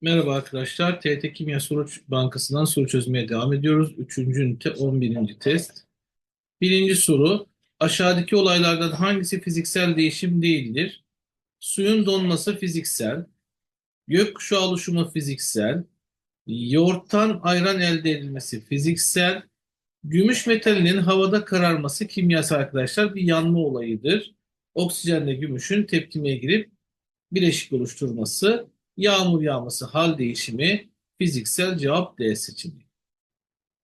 Merhaba arkadaşlar. TRT Kimya Soru Bankası'ndan soru çözmeye devam ediyoruz. Üçüncü ünite 11. test. Birinci soru. Aşağıdaki olaylardan hangisi fiziksel değişim değildir? Suyun donması fiziksel. Gökkuşağı oluşumu fiziksel. Yoğurttan ayran elde edilmesi fiziksel. Gümüş metalinin havada kararması kimyasal arkadaşlar bir yanma olayıdır. Oksijenle gümüşün tepkimeye girip bileşik oluşturması Yağmur yağması hal değişimi fiziksel cevap D seçeneği.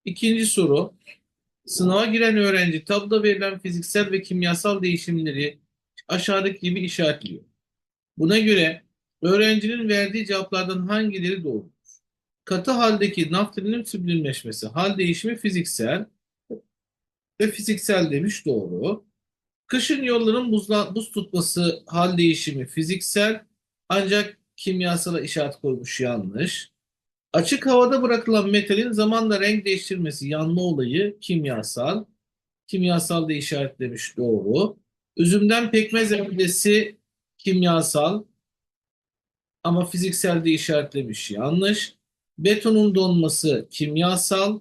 İkinci soru. Sınava giren öğrenci tabloda verilen fiziksel ve kimyasal değişimleri aşağıdaki gibi işaretliyor. Buna göre öğrencinin verdiği cevaplardan hangileri doğrudur? Katı haldeki naftalinin süblimleşmesi hal değişimi fiziksel ve fiziksel demiş doğru. Kışın yolların buzla, buz tutması hal değişimi fiziksel ancak kimyasala işaret koymuş yanlış. Açık havada bırakılan metalin zamanla renk değiştirmesi yanma olayı kimyasal. Kimyasal da işaretlemiş doğru. Üzümden pekmez eldesi kimyasal ama fiziksel de işaretlemiş yanlış. Betonun donması kimyasal,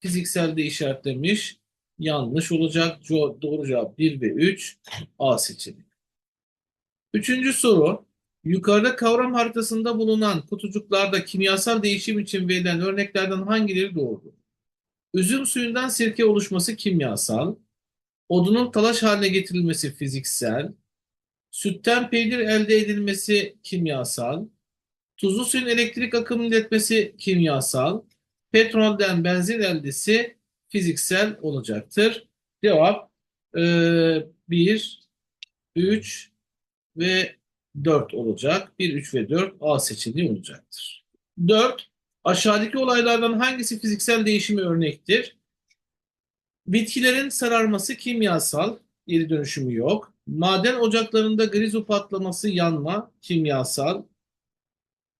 fiziksel de işaretlemiş yanlış olacak. Doğru cevap 1 ve 3 A seçeneği. Üçüncü soru. Yukarıda kavram haritasında bulunan kutucuklarda kimyasal değişim için verilen örneklerden hangileri doğrudur? Üzüm suyundan sirke oluşması kimyasal, odunun talaş haline getirilmesi fiziksel, sütten peynir elde edilmesi kimyasal, tuzlu suyun elektrik akımını iletmesi kimyasal, petrolden benzin eldesi fiziksel olacaktır. Cevap 1, 3 ve 4 olacak. 1, 3 ve 4 A seçeneği olacaktır. 4. Aşağıdaki olaylardan hangisi fiziksel değişimi örnektir? Bitkilerin sararması kimyasal, geri dönüşümü yok. Maden ocaklarında grizu patlaması, yanma kimyasal.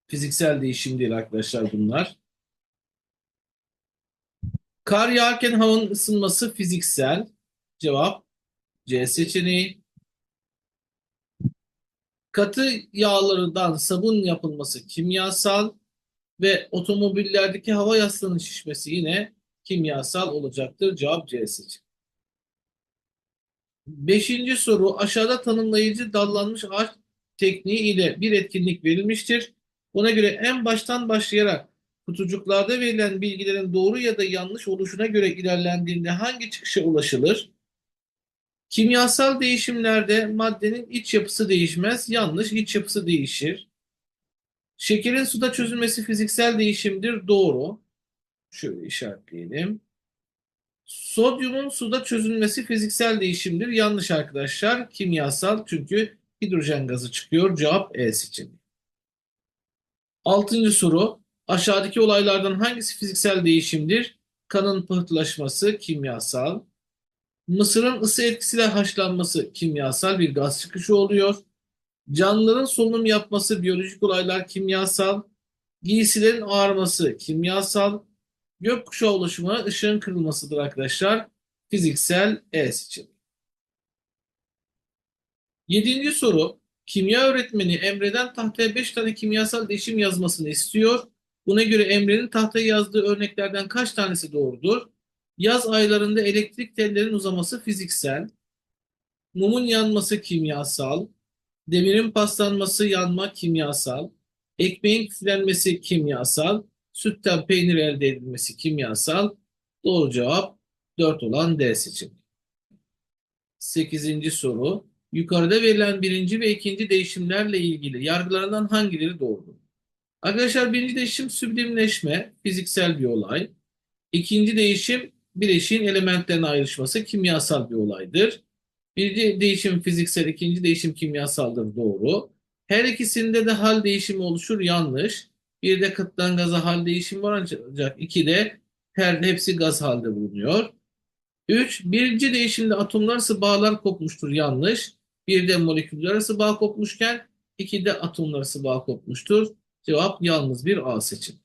Fiziksel değişim değil arkadaşlar bunlar. Kar yağarken havanın ısınması fiziksel. Cevap C seçeneği. Katı yağlarından sabun yapılması kimyasal ve otomobillerdeki hava yastığının şişmesi yine kimyasal olacaktır. Cevap C seçeneği. Beşinci soru aşağıda tanımlayıcı dallanmış ağaç tekniği ile bir etkinlik verilmiştir. Buna göre en baştan başlayarak kutucuklarda verilen bilgilerin doğru ya da yanlış oluşuna göre ilerlendiğinde hangi çıkışa ulaşılır? Kimyasal değişimlerde maddenin iç yapısı değişmez, yanlış iç yapısı değişir. Şekerin suda çözülmesi fiziksel değişimdir, doğru. Şöyle işaretleyelim. Sodyumun suda çözülmesi fiziksel değişimdir, yanlış arkadaşlar. Kimyasal çünkü hidrojen gazı çıkıyor. Cevap E seçeneği. Altıncı soru. Aşağıdaki olaylardan hangisi fiziksel değişimdir? Kanın pıhtılaşması kimyasal. Mısırın ısı etkisiyle haşlanması kimyasal bir gaz çıkışı oluyor. Canlıların solunum yapması biyolojik olaylar kimyasal. Giysilerin ağarması kimyasal. Gökkuşağı oluşumu ışığın kırılmasıdır arkadaşlar. Fiziksel E seçeneği. Yedinci soru. Kimya öğretmeni Emre'den tahtaya 5 tane kimyasal değişim yazmasını istiyor. Buna göre Emre'nin tahtaya yazdığı örneklerden kaç tanesi doğrudur? Yaz aylarında elektrik tellerin uzaması fiziksel, mumun yanması kimyasal, demirin paslanması yanma kimyasal, ekmeğin küflenmesi kimyasal, sütten peynir elde edilmesi kimyasal. Doğru cevap 4 olan D seçeneği. 8. soru. Yukarıda verilen birinci ve ikinci değişimlerle ilgili yargılarından hangileri doğrudur? Arkadaşlar birinci değişim süblimleşme, fiziksel bir olay. İkinci değişim bileşiğin elementlerine ayrışması kimyasal bir olaydır. Birinci değişim fiziksel, ikinci değişim kimyasaldır doğru. Her ikisinde de hal değişimi oluşur yanlış. Bir de kıttan gaza hal değişimi var ancak iki de her hepsi gaz halde bulunuyor. Üç, birinci değişimde atomlar arası bağlar kopmuştur yanlış. Bir de moleküller arası bağ kopmuşken iki de atomlar arası bağ kopmuştur. Cevap yalnız bir A seçim.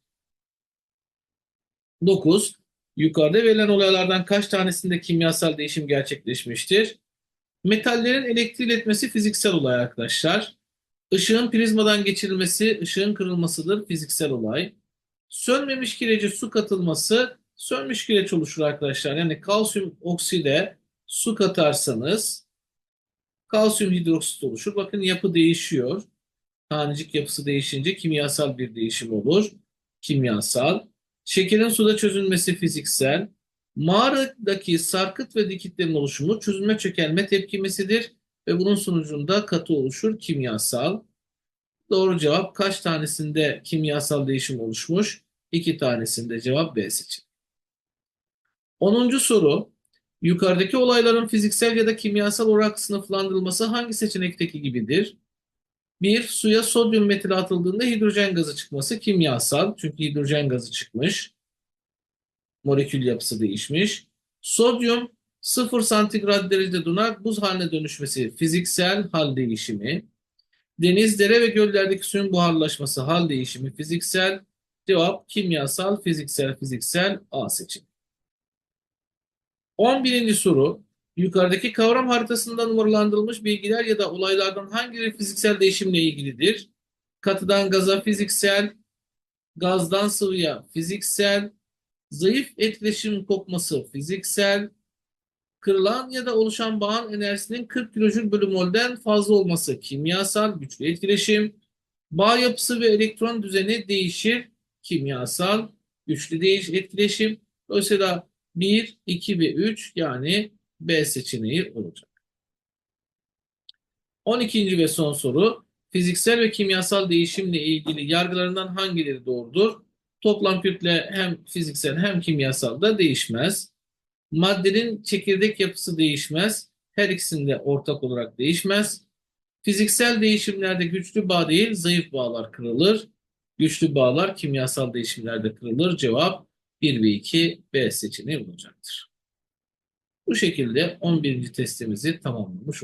9. Yukarıda verilen olaylardan kaç tanesinde kimyasal değişim gerçekleşmiştir? Metallerin elektrik iletmesi fiziksel olay arkadaşlar. Işığın prizmadan geçirilmesi, ışığın kırılmasıdır fiziksel olay. Sönmemiş kirece su katılması, sönmüş kireç oluşur arkadaşlar. Yani kalsiyum okside su katarsanız kalsiyum hidroksit oluşur. Bakın yapı değişiyor. Tanecik yapısı değişince kimyasal bir değişim olur. Kimyasal. Şekerin suda çözülmesi fiziksel. Mağaradaki sarkıt ve dikitlerin oluşumu çözülme çökelme tepkimesidir ve bunun sonucunda katı oluşur kimyasal. Doğru cevap kaç tanesinde kimyasal değişim oluşmuş? İki tanesinde cevap B seçeneği. 10. soru. Yukarıdaki olayların fiziksel ya da kimyasal olarak sınıflandırılması hangi seçenekteki gibidir? 1. Suya sodyum metili atıldığında hidrojen gazı çıkması kimyasal. Çünkü hidrojen gazı çıkmış. Molekül yapısı değişmiş. Sodyum 0 santigrat derecede donar buz haline dönüşmesi fiziksel hal değişimi. Deniz, dere ve göllerdeki suyun buharlaşması hal değişimi fiziksel. Cevap kimyasal, fiziksel, fiziksel A seçeneği. 11. soru. Yukarıdaki kavram haritasında numaralandırılmış bilgiler ya da olaylardan hangileri fiziksel değişimle ilgilidir? Katıdan gaza fiziksel, gazdan sıvıya fiziksel, zayıf etkileşim kopması fiziksel, kırılan ya da oluşan bağın enerjisinin 40 kilojül bölü mol'den fazla olması kimyasal güçlü etkileşim, bağ yapısı ve elektron düzeni değişir kimyasal güçlü değiş etkileşim. Dolayısıyla 1, 2 ve 3 yani B seçeneği olacak. 12. ve son soru. Fiziksel ve kimyasal değişimle ilgili yargılarından hangileri doğrudur? Toplam kütle hem fiziksel hem kimyasal da değişmez. Maddenin çekirdek yapısı değişmez. Her ikisinde ortak olarak değişmez. Fiziksel değişimlerde güçlü bağ değil zayıf bağlar kırılır. Güçlü bağlar kimyasal değişimlerde kırılır. Cevap 1 ve 2 B seçeneği olacaktır. Bu şekilde 11. testimizi tamamlamış olduk.